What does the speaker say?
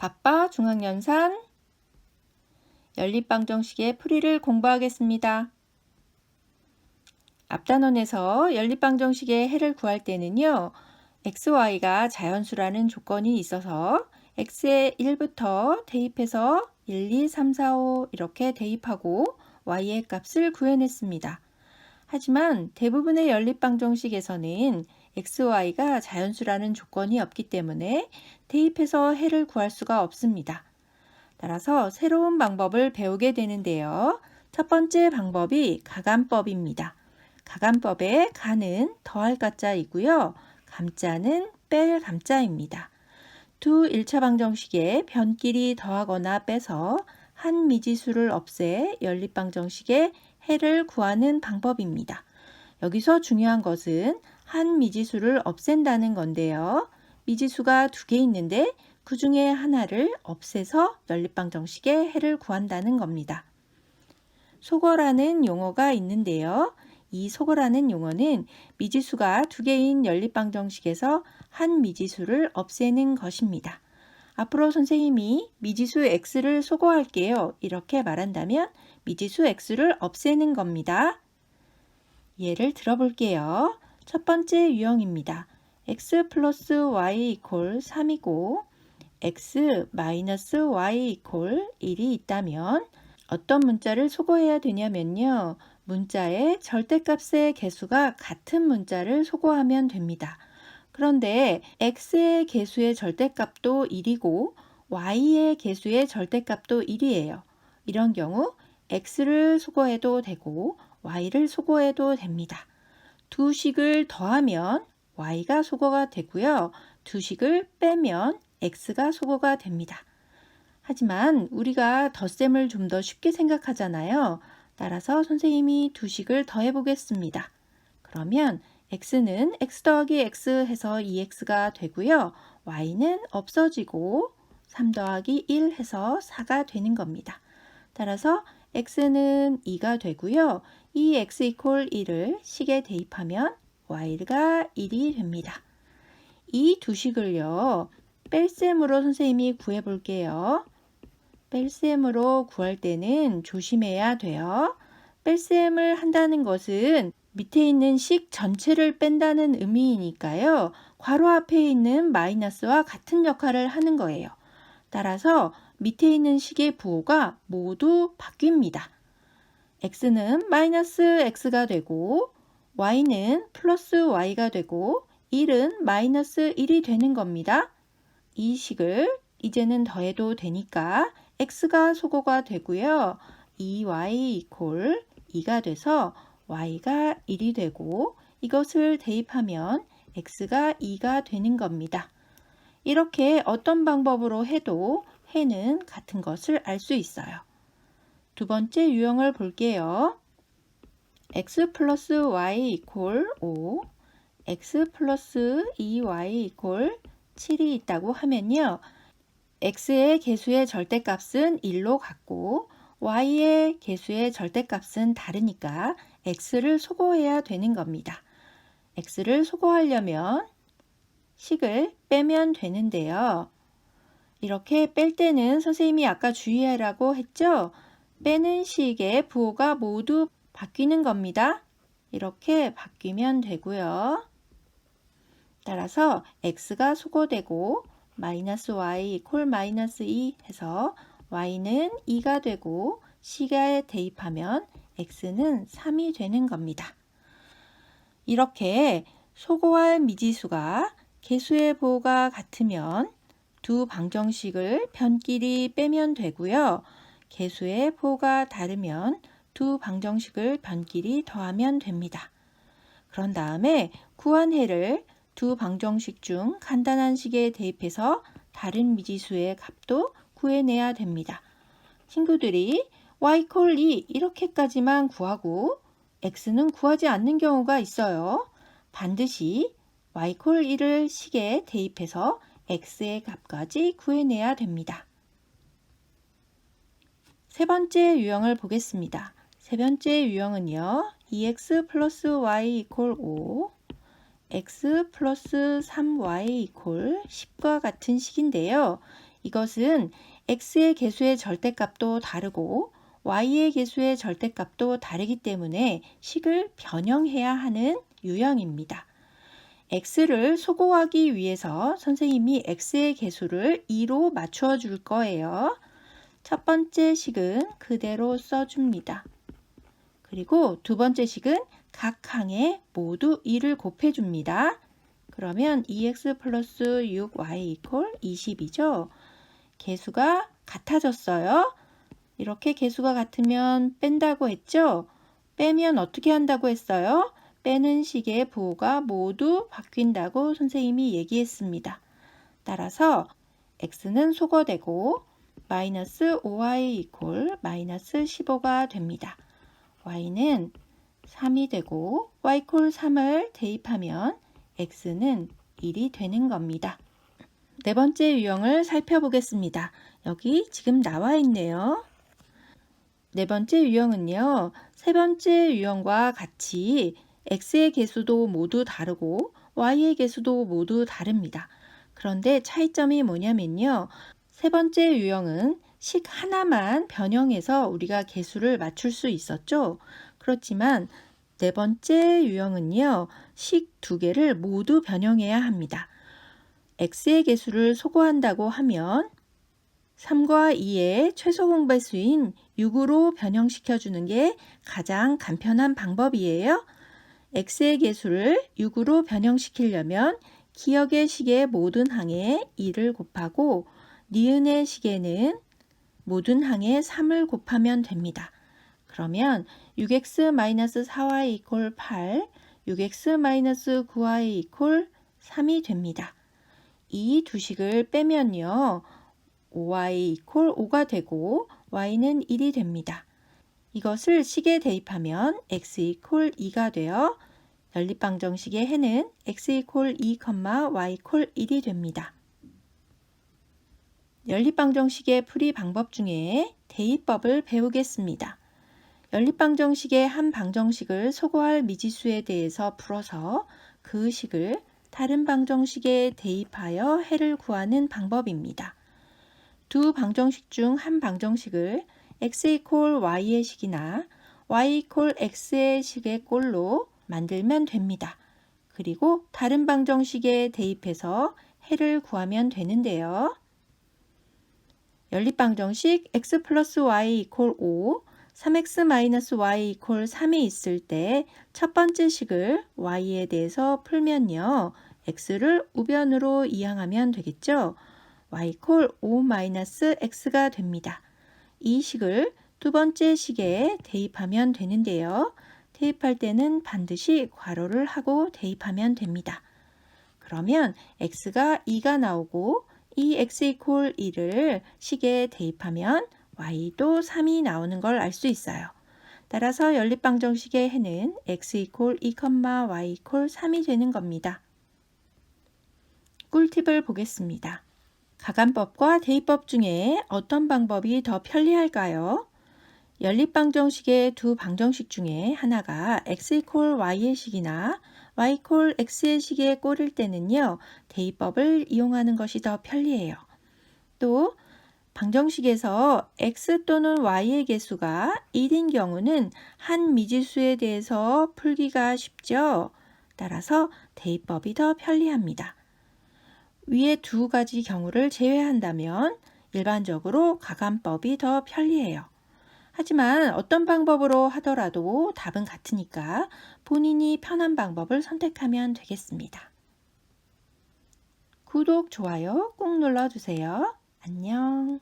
바빠 중앙연산 연립방정식의 풀이를 공부하겠습니다. 앞단원에서 연립방정식의 해를 구할 때는요. x, y가 자연수라는 조건이 있어서 x의 1부터 대입해서 1, 2, 3, 4, 5 이렇게 대입하고 y의 값을 구해냈습니다. 하지만 대부분의 연립방정식에서는 x, y가 자연수라는 조건이 없기 때문에 대입해서 해를 구할 수가 없습니다. 따라서 새로운 방법을 배우게 되는데요. 첫 번째 방법이 가감법입니다. 가감법의 가는 더할 가짜이고요. 감자는 뺄 감자입니다. 두 1차 방정식의 변끼리 더하거나 빼서 한 미지수를 없애 연립방정식의 해를 구하는 방법입니다. 여기서 중요한 것은 한 미지수를 없앤다는 건데요. 미지수가 두 개 있는데 그 중에 하나를 없애서 연립방 정식의 해를 구한다는 겁니다. 소거라는 용어가 있는데요. 이 소거라는 용어는 미지수가 두 개인 연립방 정식에서 한 미지수를 없애는 것입니다. 앞으로 선생님이 미지수 x를 소거할게요. 이렇게 말한다면 미지수 x를 없애는 겁니다. 예를 들어볼게요. 첫 번째 유형입니다. x 플러스 y 이퀄 3이고 x 마이너스 y 이퀄 1이 있다면 어떤 문자를 소거해야 되냐면요. 문자의 절대값의 개수가 같은 문자를 소거하면 됩니다. 그런데 x의 개수의 절대값도 1이고 y의 개수의 절대값도 1이에요. 이런 경우 x를 소거해도 되고 y를 소거해도 됩니다. 두 식을 더하면 y가 소거가 되고요. 두 식을 빼면 x가 소거가 됩니다. 하지만 우리가 덧셈을 좀 더 쉽게 생각하잖아요. 따라서 선생님이 두 식을 더해 보겠습니다. 그러면 x는 x 더하기 x 해서 2x가 되고요. y는 없어지고 3 더하기 1 해서 4가 되는 겁니다. 따라서 x는 2가 되고요. 이 x 이퀄 1을 식에 대입하면 y가 1이 됩니다. 이 두 식을요. 뺄셈으로 선생님이 구해 볼게요. 뺄셈으로 구할 때는 조심해야 돼요. 뺄셈을 한다는 것은 밑에 있는 식 전체를 뺀다는 의미이니까요. 괄호 앞에 있는 마이너스와 같은 역할을 하는 거예요. 따라서 밑에 있는 식의 부호가 모두 바뀝니다. x는 마이너스 x가 되고 y는 플러스 y가 되고 1은 마이너스 1이 되는 겁니다. 이 식을 이제는 더해도 되니까 x가 소거가 되고요. 2y 이퀄 2가 돼서 y가 1이 되고 이것을 대입하면 x가 2가 되는 겁니다. 이렇게 어떤 방법으로 해도 해는 같은 것을 알 수 있어요. 두 번째 유형을 볼게요. x 플러스 y 이퀄 5, x 플러스 2y 이퀄 7이 있다고 하면요. x의 개수의 절대값은 1로 같고 y의 개수의 절대값은 다르니까 x를 소거해야 되는 겁니다. x를 소거하려면 식을 빼면 되는데요. 이렇게 뺄 때는 선생님이 아까 주의하라고 했죠? 빼는 식의 부호가 모두 바뀌는 겁니다. 이렇게 바뀌면 되고요. 따라서 x가 소거되고 마이너스 y 이퀄 마이너스 2 해서 y는 2가 되고 c가에 대입하면 x는 3이 되는 겁니다. 이렇게 소거할 미지수가 개수의 부호가 같으면 두 방정식을 변끼리 빼면 되고요. 개수의 부호가 다르면 두 방정식을 변끼리 더하면 됩니다. 그런 다음에 구한 해를 두 방정식 중 간단한 식에 대입해서 다른 미지수의 값도 구해내야 됩니다. 친구들이 y 콜 2 이렇게까지만 구하고 x는 구하지 않는 경우가 있어요. 반드시 y 콜 1을 식에 대입해서 x의 값까지 구해내야 됩니다. 세 번째 유형을 보겠습니다. 세 번째 유형은요. 2x 플러스 y 이퀄 5 x 플러스 3y 이퀄 10과 같은 식인데요. 이것은 x의 개수의 절대값도 다르고 y의 개수의 절대값도 다르기 때문에 식을 변형해야 하는 유형입니다. X를 소거하기 위해서 선생님이 x의 개수를 2로 맞추어 줄 거예요. 첫 번째 식은 그대로 써줍니다. 그리고 두 번째 식은 각 항에 모두 2를 곱해줍니다. 그러면 2x 플러스 6y 이퀄 20이죠. 개수가 같아졌어요. 이렇게 개수가 같으면 뺀다고 했죠? 빼면 어떻게 한다고 했어요? 빼는 식의 부호가 모두 바뀐다고 선생님이 얘기했습니다. 따라서 x는 소거되고 마이너스 5y 이퀄 마이너스 15가 됩니다. y는 3이 되고 y 이퀄 3을 대입하면 x는 1이 되는 겁니다. 네 번째 유형을 살펴보겠습니다. 여기 지금 나와 있네요. 네 번째 유형은요. 세 번째 유형과 같이 x의 개수도 모두 다르고 y의 개수도 모두 다릅니다. 그런데 차이점이 뭐냐면요. 세 번째 유형은 식 하나만 변형해서 우리가 개수를 맞출 수 있었죠. 그렇지만 네 번째 유형은요. 식 두 개를 모두 변형해야 합니다. x의 개수를 소거한다고 하면 3과 2의 최소 공배수인 6으로 변형시켜 주는 게 가장 간편한 방법이에요. X의 개수를 6으로 변형시키려면 기억의 식의 모든 항에 2를 곱하고 니은의 식에는 모든 항에 3을 곱하면 됩니다. 그러면 6x-4y 이퀄 8, 6x-9y 이퀄 3이 됩니다. 이 두 식을 빼면요. 5y 이퀄 5가 되고 y는 1이 됩니다. 이것을 식에 대입하면 x 이퀄 2가 되어 연립방정식의 해는 x 이퀄 2, y 이퀄 1이 됩니다. 연립방정식의 풀이 방법 중에 대입법을 배우겠습니다. 연립방정식의 한 방정식을 소거할 미지수에 대해서 풀어서 그 식을 다른 방정식에 대입하여 해를 구하는 방법입니다. 두 방정식 중 한 방정식을 x 이퀄 y의 식이나 y 이퀄 x의 식의 꼴로 만들면 됩니다. 그리고 다른 방정식에 대입해서 해를 구하면 되는데요. 연립방정식 x 플러스 y 이퀄 5, 3x 마이너스 y 이퀄 3이 있을 때 첫 번째 식을 y에 대해서 풀면요. x를 우변으로 이항하면 되겠죠. y 이퀄 5 마이너스 x가 됩니다. 이 식을 두 번째 식에 대입하면 되는데요. 대입할 때는 반드시 괄호를 하고 대입하면 됩니다. 그러면 x가 2가 나오고 이 x 이퀄 1을 식에 대입하면 y도 3이 나오는 걸 알 수 있어요. 따라서 연립방정식의 해는 x 이퀄 2, y 이퀄 3이 되는 겁니다. 꿀팁을 보겠습니다. 가간법과 대입법 중에 어떤 방법이 더 편리할까요? 연립방정식의 두 방정식 중에 하나가 x 이퀄 y의 식이나 y 이퀄 x의 식의 꼴일 때는요. 대입법을 이용하는 것이 더 편리해요. 또 방정식에서 x 또는 y의 개수가 1인 경우는 한 미지수에 대해서 풀기가 쉽죠. 따라서 대입법이 더 편리합니다. 위의 두 가지 경우를 제외한다면 일반적으로 가간법이 더 편리해요. 하지만 어떤 방법으로 하더라도 답은 같으니까 본인이 편한 방법을 선택하면 되겠습니다. 구독, 좋아요 꼭 눌러주세요. 안녕.